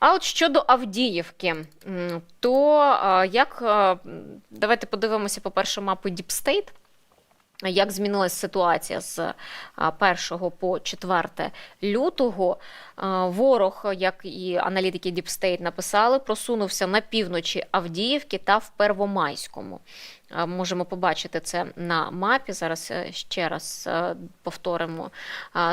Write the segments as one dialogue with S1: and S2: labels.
S1: А от щодо Авдіївки, то як давайте подивимося, по-перше, мапу Deep State. Як змінилася ситуація з 1 по 4 лютого? Ворог, як і аналітики State написали, просунувся на півночі Авдіївки та в Первомайському. Можемо побачити це на мапі. Зараз е, ще раз е, повторимо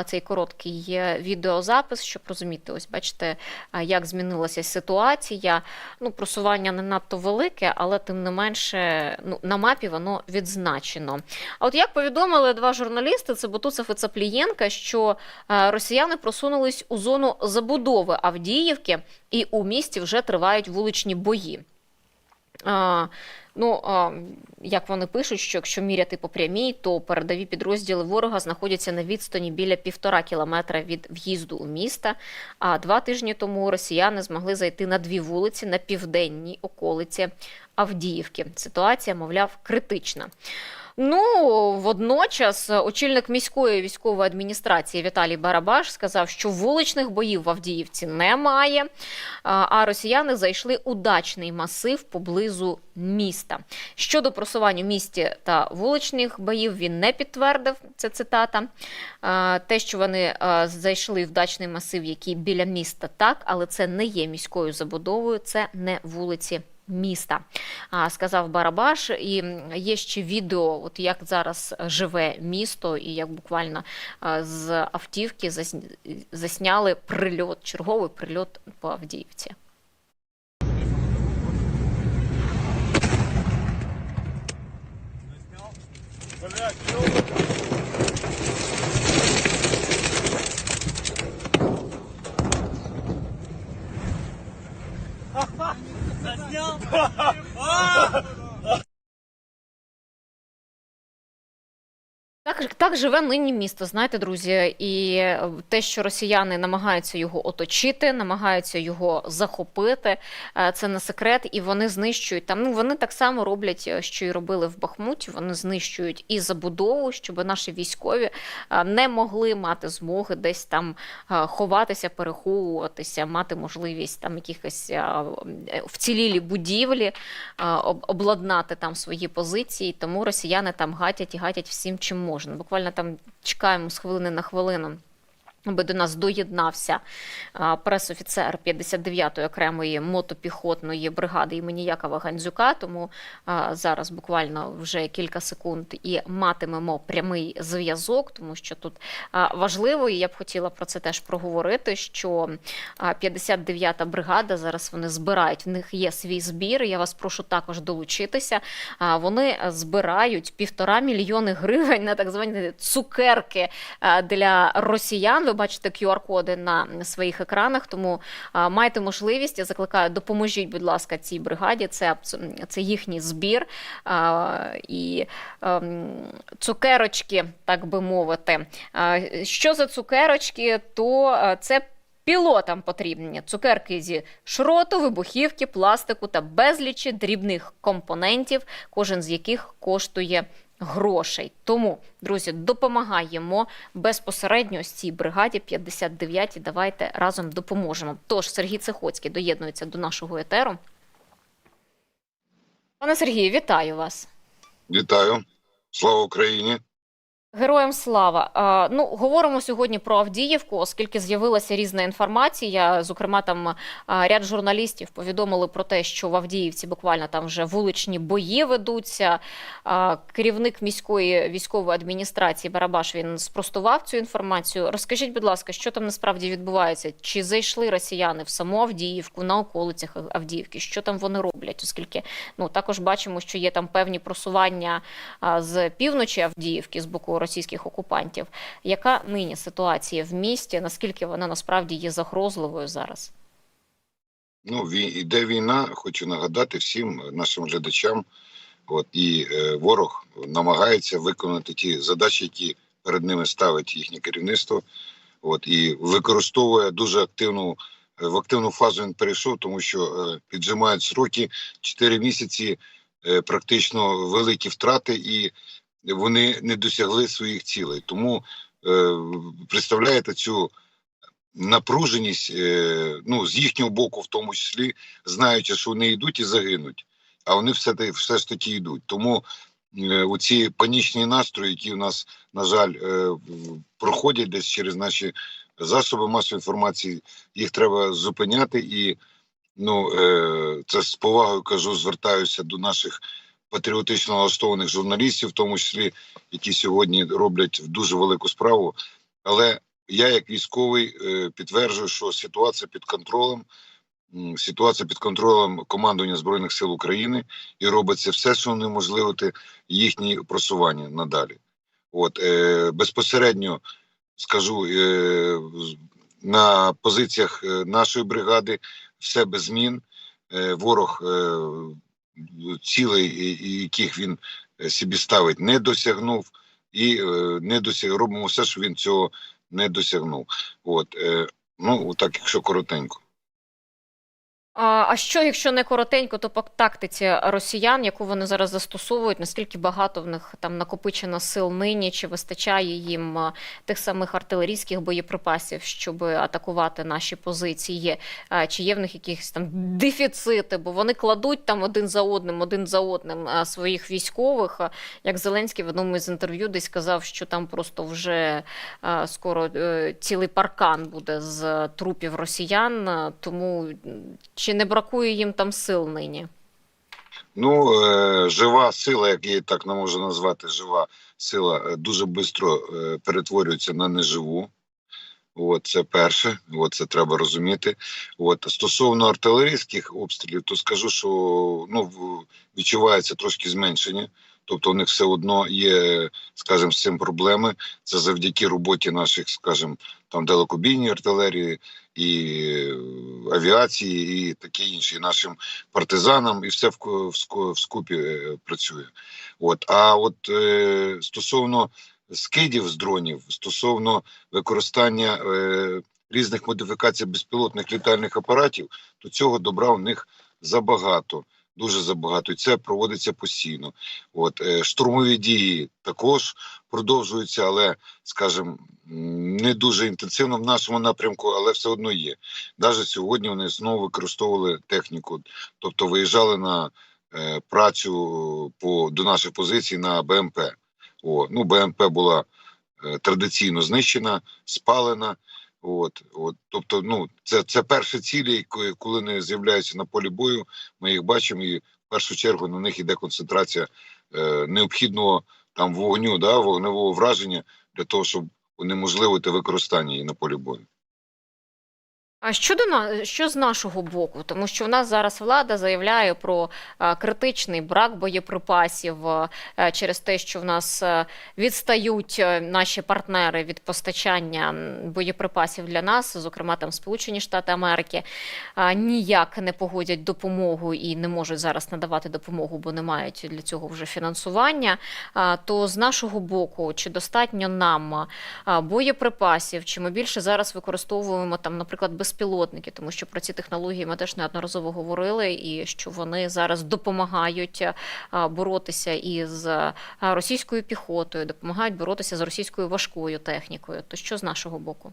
S1: цей короткий е, відеозапис, щоб розуміти, ось бачите, як змінилася ситуація. Ну, просування не надто велике, але тим не менше ну, на мапі воно відзначено. А от як повідомили два журналісти, це Бутусов і Цаплієнка, що е, росіяни просунулись у зону забудови Авдіївки, і у місті вже тривають вуличні бої. А, ну, а, як вони пишуть, що якщо міряти по прямій, то передові підрозділи ворога знаходяться на відстані біля півтора кілометра від в'їзду у міста. А два тижні тому росіяни змогли зайти на дві вулиці на південній околиці Авдіївки. Ситуація, мовляв, критична. Ну, водночас очільник міської військової адміністрації Віталій Барабаш сказав, що вуличних боїв в Авдіївці немає, а росіяни зайшли у дачний масив поблизу міста. Щодо просування місті та вуличних боїв, він не підтвердив. Це цитата. Те, що вони зайшли в дачний масив, який біля міста, так, але це не є міською забудовою, це не вулиці міста, сказав Барабаш. І є ще відео, от як зараз живе місто, і як буквально з автівки засня- засняли прильот, черговий прильот по Авдіївці. 新疆啊 Так, так живе нині місто, знаєте, друзі, і е, те, що росіяни намагаються його оточити, намагаються його захопити, е, це не секрет, і вони знищують там. Ну вони так само роблять, е, що і робили в Бахмуті. Вони знищують і забудову, щоб наші військові не могли мати змоги десь там ховатися, переховуватися, мати можливість там якихось вцілілі будівлі, обладнати там свої позиції. Тому росіяни там гатять і гатять всім, чим можна. Буквально там чекаємо з хвилини на хвилину. Аби до нас доєднався пресофіцер 59-ї окремої мотопіхотної бригади імені Якова Гандзюка. Тому зараз буквально вже кілька секунд і матимемо прямий зв'язок, тому що тут важливо, і я б хотіла про це теж проговорити. Що а, 59-та бригада зараз вони збирають. В них є свій збір. Я вас прошу також долучитися. Вони збирають півтора мільйони гривень на так звані цукерки для росіян. Бачите QR-коди на своїх екранах, тому а, маєте можливість. Я закликаю, допоможіть, будь ласка, цій бригаді. Це, це їхній збір і ем, цукерочки, так би мовити. Що за цукерочки? То це. Пілотам потрібні цукерки зі шроту, вибухівки, пластику та безлічі дрібних компонентів, кожен з яких коштує грошей. Тому, друзі, допомагаємо безпосередньо з цій бригаді 59 Давайте разом допоможемо. Тож Сергій Цехоцький доєднується до нашого етеру. Пане Сергію, вітаю вас.
S2: Вітаю. Слава Україні.
S1: Героям слава. Ну, говоримо сьогодні про Авдіївку, оскільки з'явилася різна інформація. Зокрема, там ряд журналістів повідомили про те, що в Авдіївці буквально там вже вуличні бої ведуться. Керівник міської військової адміністрації Барабаш він спростував цю інформацію. Розкажіть, будь ласка, що там насправді відбувається? Чи зайшли росіяни в саму Авдіївку на околицях Авдіївки? Що там вони роблять? Оскільки ну також бачимо, що є там певні просування з півночі Авдіївки з боку російських окупантів. Яка нині ситуація в місті? Наскільки вона насправді є загрозливою зараз?
S2: Ну, іде війна, хочу нагадати всім нашим глядачам. От і е, ворог намагається виконати ті задачі, які перед ними ставить їхнє керівництво. От і використовує дуже активну в активну фазу. Він перейшов, тому що е, піджимають сроки 4 місяці, е, практично великі втрати, і вони не досягли своїх цілей. Тому е, представляєте цю напруженість, е, ну, з їхнього боку, в тому числі, знаючи, що вони йдуть і загинуть, а вони все, все ж таки йдуть. Тому е, оці панічні настрої, які у нас, на жаль, е, проходять десь через наші засоби масової інформації, їх треба зупиняти і ну, е, це з повагою кажу, звертаюся до наших патріотично налаштованих журналістів, в тому числі, які сьогодні роблять дуже велику справу. Але я, як військовий, е, підтверджую, що ситуація під контролем. Ситуація під контролем командування збройних сил України і робиться все, що неможливити їхні просування надалі. От е, безпосередньо скажу е, на позиціях нашої бригади все без змін. Ворог цілей, яких він е, собі ставить, не досягнув, і е, не досяг... робимо все, що він цього не досягнув. От е, ну так, якщо коротенько.
S1: А, що, якщо не коротенько, то по тактиці росіян, яку вони зараз застосовують, наскільки багато в них там накопичено сил нині, чи вистачає їм тих самих артилерійських боєприпасів, щоб атакувати наші позиції? Чи є в них якісь там дефіцити? Бо вони кладуть там один за одним, один за одним а, своїх військових. Як Зеленський в одному із інтерв'ю десь сказав, що там просто вже а, скоро е, цілий паркан буде з трупів росіян, тому чи не бракує їм там сил нині?
S2: Ну, е, жива сила, як її так не можу назвати, жива сила е, дуже швидко е, перетворюється на неживу. От це перше, от це треба розуміти. От стосовно артилерійських обстрілів, то скажу, що ну відчувається трошки зменшення. Тобто у них все одно є, скажімо, з цим проблеми. Це завдяки роботі наших, скажімо, там далекобійній артилерії і авіації, і таке інше, і нашим партизанам, і все в, в, ску- в скупі е, працює. От а от е, стосовно скидів з дронів, стосовно використання е, різних модифікацій безпілотних літальних апаратів, то цього добра у них забагато. Дуже забагато, і це проводиться постійно. От е, штурмові дії також продовжуються, але, скажімо, не дуже інтенсивно в нашому напрямку, але все одно є. Навіть сьогодні вони знову використовували техніку, тобто виїжджали на е, працю по до наших позицій на БМП. О, ну БМП була е, традиційно знищена, спалена. От, от, тобто, ну це, це перші цілі, ко- коли вони з'являються на полі бою. Ми їх бачимо, і в першу чергу на них іде концентрація е, необхідного там вогню, да, вогневого враження для того, щоб унеможливити використання її на полі бою.
S1: А що до на що з нашого боку? Тому що в нас зараз влада заявляє про критичний брак боєприпасів е, через те, що в нас е, відстають е, наші партнери від постачання боєприпасів для нас, зокрема там Сполучені Штати Америки, ніяк не погодять допомогу і не можуть зараз надавати допомогу, бо не мають для цього вже фінансування. То з нашого боку, чи достатньо нам боєприпасів, чи ми більше зараз використовуємо там, наприклад, безпілотники, тому що про ці технології ми теж неодноразово говорили, і що вони зараз допомагають боротися із російською піхотою, допомагають боротися з російською важкою технікою. То що з нашого боку?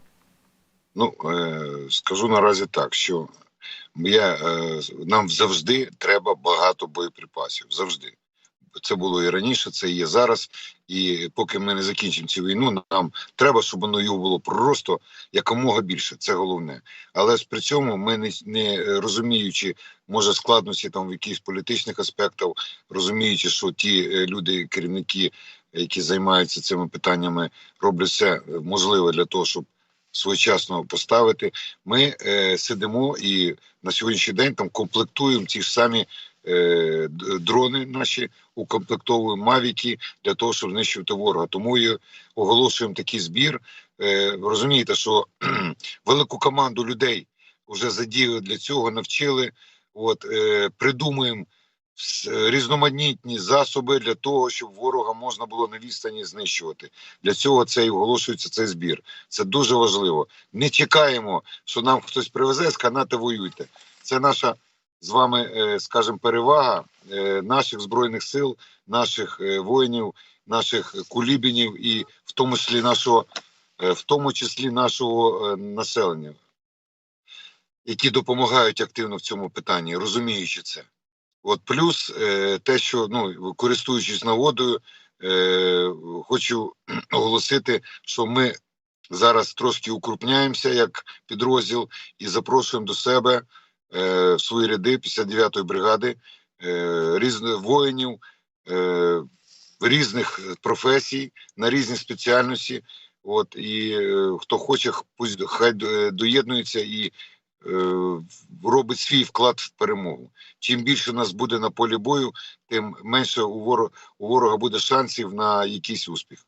S2: Ну е, скажу наразі так, що я, е, нам завжди треба багато боєприпасів. Завжди. Це було і раніше, це і є зараз. І поки ми не закінчимо цю війну, нам треба, щоб воно його було просто якомога більше. Це головне. Але ж при цьому ми не, не розуміючи, може складності там в якихось політичних аспектах, розуміючи, що ті е, люди, керівники, які займаються цими питаннями, роблять все можливе для того, щоб своєчасно поставити. Ми е, сидимо і на сьогоднішній день там комплектуємо ті ж самі е, дрони наші, укомплектовуємо мавіки для того, щоб знищувати ворога. Тому і оголошуємо такий збір. Е, розумієте, що велику команду людей вже задіяли для цього, навчили. От е, придумуємо різноманітні засоби для того, щоб ворога можна було на відстані знищувати. Для цього це і оголошується цей збір. Це дуже важливо. Не чекаємо, що нам хтось привезе, сканати воюйте. Це наша з вами, е, скажімо, перевага е, наших збройних сил, наших е, воїнів, наших кулібінів і в тому числі нашого в тому числі нашого населення, які допомагають активно в цьому питанні, розуміючи це. От плюс те, що ну користуючись нагодою, хочу оголосити, що ми зараз трошки укрупняємося як підрозділ і запрошуємо до себе в свої ряди 59-ї бригади е, різних воїнів е, різних професій на різні спеціальності. От і е, хто хоче, пусть хай е, доєднується і е, робить свій вклад в перемогу. Чим більше нас буде на полі бою, тим менше у ворога буде шансів на якийсь успіх.